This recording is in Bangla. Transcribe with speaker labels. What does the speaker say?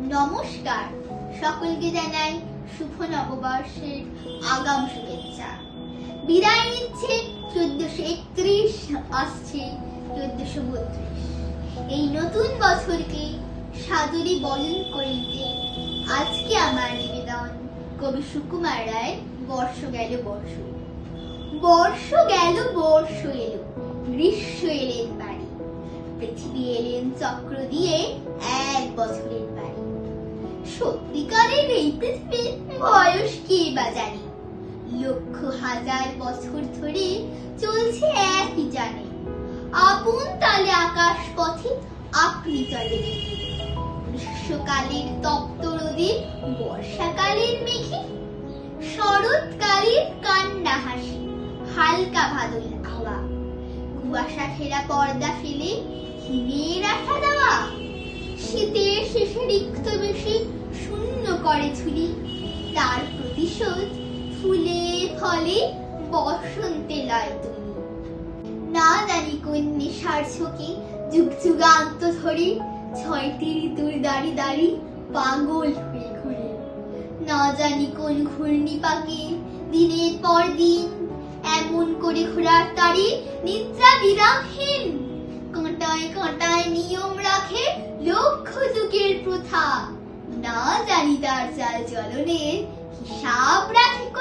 Speaker 1: নমস্কার। সকলকে জানাই শুভ নববর্ষের আগাম শুভেচ্ছা। বিদায় নিচ্ছে চোদ্দশো একত্রিশ, আসছে চোদ্দশো বত্রিশ। এই নতুন বছরকে সাদরে বরণ করে নিতে আজকে আমার নিবেদন কবি সুকুমার রায় বর্ষ গেল বর্ষ। বর্ষ গেল, বর্ষ এলো, গ্রীষ্ম এলেন বাড়ি। পৃথিবী এলেন চক্র দিয়ে এক বছরের সত্যিকারের এই পৃথিবীর বয়স কে বা জানে? লক্ষ হাজার বছর ধরে চলছে একই জানে আপন তালে আকাশ পথে আপনি চলে গ্রীষ্মকালের তপ্ত রোদে বর্ষাকালের মেঘে শরৎকালের কান্না হাসি, হালকা ভাদল হাওয়া। কুয়াশা ঘেরা পর্দা ফেলে হিমের আঠা দেওয়া। শীতের শেষে রিক্ত করে তার প্রতিশোধ ফুলে ফলে বসন্তে লয় তুমি। না জানি কোন নেশার ঝোঁকে যুগ যুগান্ত ধরে ছয়টি ঋতুর দাড়ি দাড়ি পাগল হয়ে ঘুরে। না জানি কোন ঘূর্ণি পাকে দিনের পর দিন এমন করে ঘোরার তারি নিদ্রা বিরামহীন। কাঁটায় কাঁটায় নিয়ম রাখে লক্ষ যুগের প্রথা। না জানি তার চাল চলনের হিসাব রাখে